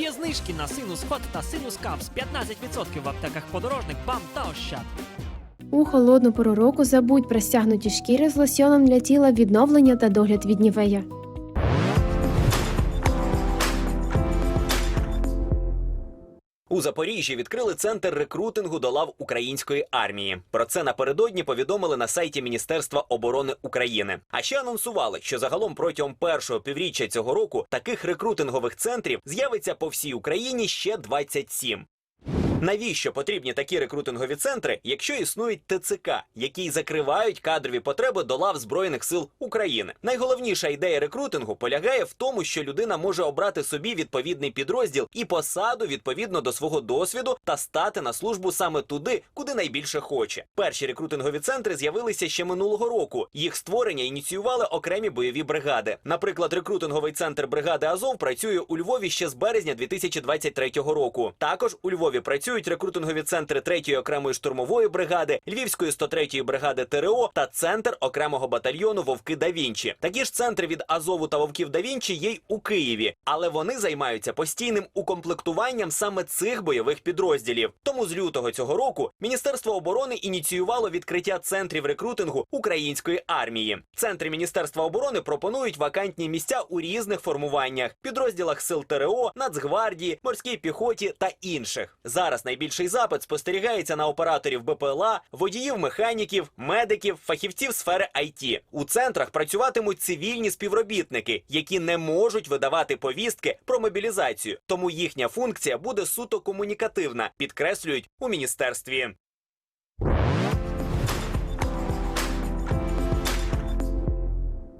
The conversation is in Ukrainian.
Є знижки на синус хот та синус капс 15% в аптеках подорожник, бам та ощад. У холодну пору року забудь про стягнуті шкіри з лосьоном для тіла відновлення та догляд від нівея. У Запоріжжі відкрили центр рекрутингу до лав української армії. Про це напередодні повідомили на сайті Міністерства оборони України. А ще анонсували, що загалом протягом першого півріччя цього року таких рекрутингових центрів з'явиться по всій Україні ще 27. Навіщо потрібні такі рекрутингові центри, якщо існують ТЦК, які закривають кадрові потреби до лав Збройних сил України? Найголовніша ідея рекрутингу полягає в тому, що людина може обрати собі відповідний підрозділ і посаду відповідно до свого досвіду та стати на службу саме туди, куди найбільше хоче. Перші рекрутингові центри з'явилися ще минулого року. Їх створення ініціювали окремі бойові бригади. Наприклад, рекрутинговий центр бригади Азов працює у Львові ще з березня 2023 року. Також у Львові працюють рекрутингові центри 3-ї окремої штурмової бригади, Львівської 103-ї бригади ТРО та центр окремого батальйону Вовки да Вінчі. Такі ж центри від Азову та Вовків да Вінчі є й у Києві, але вони займаються постійним укомплектуванням саме цих бойових підрозділів. Тому з лютого цього року Міністерство оборони ініціювало відкриття центрів рекрутингу української армії. Центри Міністерства оборони пропонують вакантні місця у різних формуваннях, підрозділах сил ТРО, Нацгвардії, морській піхоті та інших. Зараз найбільший запит спостерігається на операторів БПЛА, водіїв, механіків, медиків, фахівців сфери IT. У центрах працюватимуть цивільні співробітники, які не можуть видавати повістки про мобілізацію. Тому їхня функція буде суто комунікативна, підкреслюють у міністерстві.